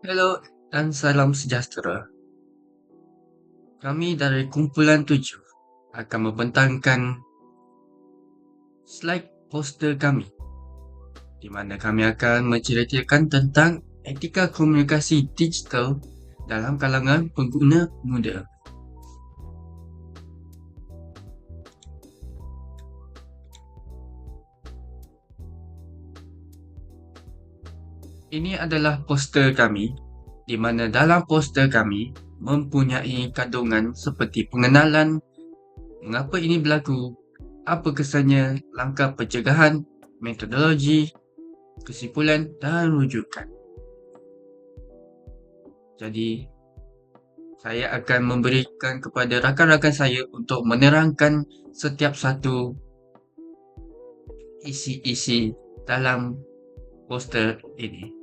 Hello dan salam sejahtera. Kami dari kumpulan tujuh akan membentangkan slide poster kami di mana kami akan menceritakan tentang etika komunikasi digital dalam kalangan pengguna muda. Ini adalah poster kami di mana dalam poster kami mempunyai kandungan seperti pengenalan mengapa ini berlaku, apa kesannya, langkah pencegahan, metodologi, kesimpulan dan rujukan. Jadi, saya akan memberikan kepada rakan-rakan saya untuk menerangkan setiap satu isi-isi dalam poster ini.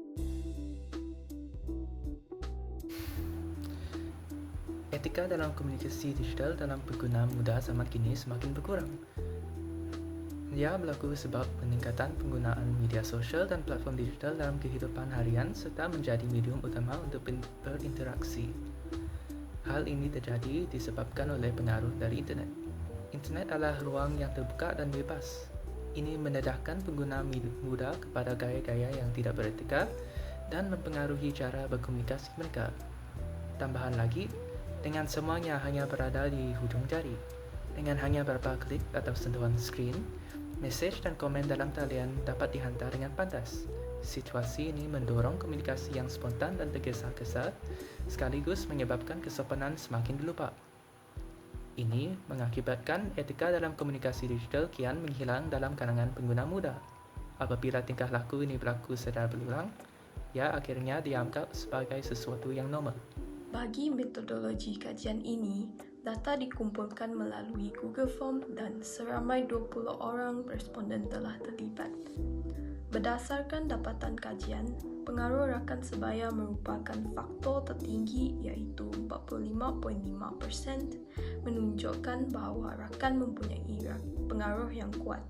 Etika dalam komunikasi digital dalam pengguna muda zaman kini semakin berkurang. Ia berlaku sebab peningkatan penggunaan media sosial dan platform digital dalam kehidupan harian serta menjadi medium utama untuk berinteraksi. Hal ini terjadi disebabkan oleh pengaruh dari internet. Internet adalah ruang yang terbuka dan bebas. Ini mendedahkan pengguna muda kepada gaya-gaya yang tidak beretika dan mempengaruhi cara berkomunikasi mereka. Tambahan lagi, dengan semuanya hanya berada di hujung jari. Dengan hanya beberapa klik atau sentuhan skrin, mesej dan komen dalam talian dapat dihantar dengan pantas. Situasi ini mendorong komunikasi yang spontan dan tergesa-gesa, sekaligus menyebabkan kesopanan semakin dilupa. Ini mengakibatkan etika dalam komunikasi digital kian menghilang dalam kalangan pengguna muda. Apabila tingkah laku ini berlaku secara berulang, ia akhirnya dianggap sebagai sesuatu yang normal. Bagi metodologi kajian ini, data dikumpulkan melalui Google Form dan seramai 20 orang responden telah terlibat. Berdasarkan dapatan kajian, pengaruh rakan sebaya merupakan faktor tertinggi iaitu 45.5% menunjukkan bahawa rakan mempunyai pengaruh yang kuat.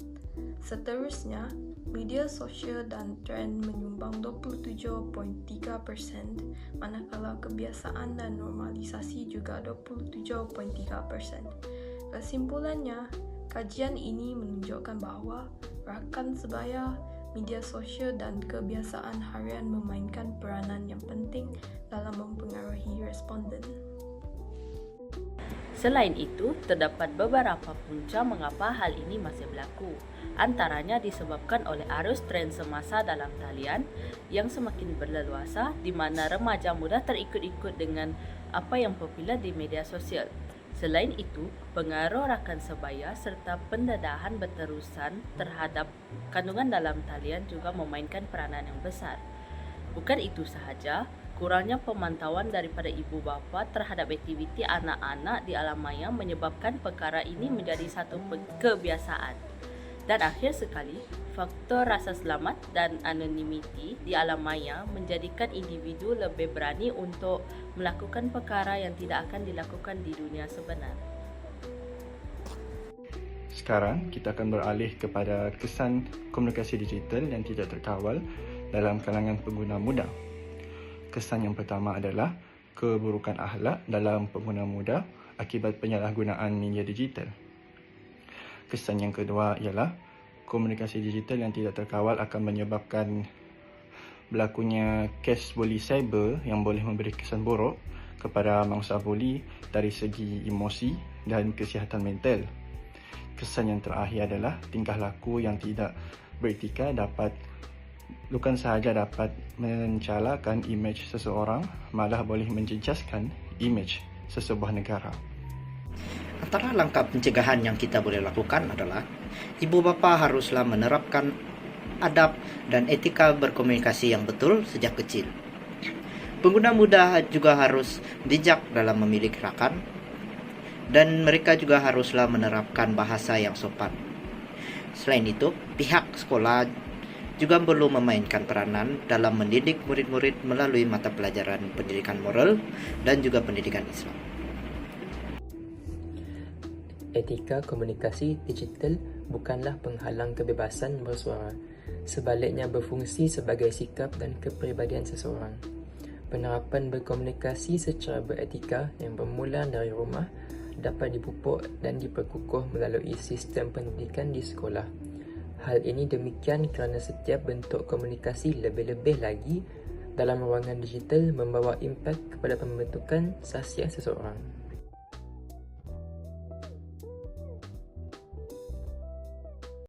Seterusnya, media sosial dan trend menyumbang 27.3%, manakala kebiasaan dan normalisasi juga 27.3%. Kesimpulannya, kajian ini menunjukkan bahawa rakan sebaya, media sosial dan kebiasaan harian memainkan peranan yang penting dalam mempengaruhi responden. Selain itu, terdapat beberapa punca mengapa hal ini masih berlaku. Antaranya disebabkan oleh arus tren semasa dalam talian yang semakin berleluasa di mana remaja muda terikut-ikut dengan apa yang popular di media sosial. Selain itu, pengaruh rakan sebaya serta pendedahan berterusan terhadap kandungan dalam talian juga memainkan peranan yang besar. Bukan itu sahaja, kurangnya pemantauan daripada ibu bapa terhadap aktiviti anak-anak di alam maya menyebabkan perkara ini menjadi satu kebiasaan. Dan akhir sekali, faktor rasa selamat dan anonimiti di alam maya menjadikan individu lebih berani untuk melakukan perkara yang tidak akan dilakukan di dunia sebenar. Sekarang kita akan beralih kepada kesan komunikasi digital yang tidak terkawal dalam kalangan pengguna muda kesan yang pertama adalah keburukan akhlak dalam pengguna muda akibat penyalahgunaan media digital. Kesan yang kedua ialah komunikasi digital yang tidak terkawal akan menyebabkan berlakunya kes bully cyber yang boleh memberi kesan buruk kepada mangsa bully dari segi emosi dan kesihatan mental. Kesan yang terakhir adalah tingkah laku yang tidak beretika dapat bukan sahaja dapat mencalakan imej seseorang, malah boleh menjejaskan imej sesebuah negara. Antara langkah pencegahan yang kita boleh lakukan adalah ibu bapa haruslah menerapkan adab dan etika berkomunikasi yang betul sejak kecil. Pengguna muda juga harus bijak dalam memilih rakan dan mereka juga haruslah menerapkan bahasa yang sopan. Selain itu, pihak sekolah juga perlu memainkan peranan dalam mendidik murid-murid melalui mata pelajaran pendidikan moral dan juga pendidikan Islam. Etika komunikasi digital bukanlah penghalang kebebasan bersuara. Sebaliknya berfungsi sebagai sikap dan kepribadian seseorang. Penerapan berkomunikasi secara beretika yang bermula dari rumah dapat dipupuk dan diperkukuh melalui sistem pendidikan di sekolah. Hal ini demikian kerana setiap bentuk komunikasi lebih-lebih lagi dalam ruangan digital membawa impak kepada pembentukan sahsiah seseorang.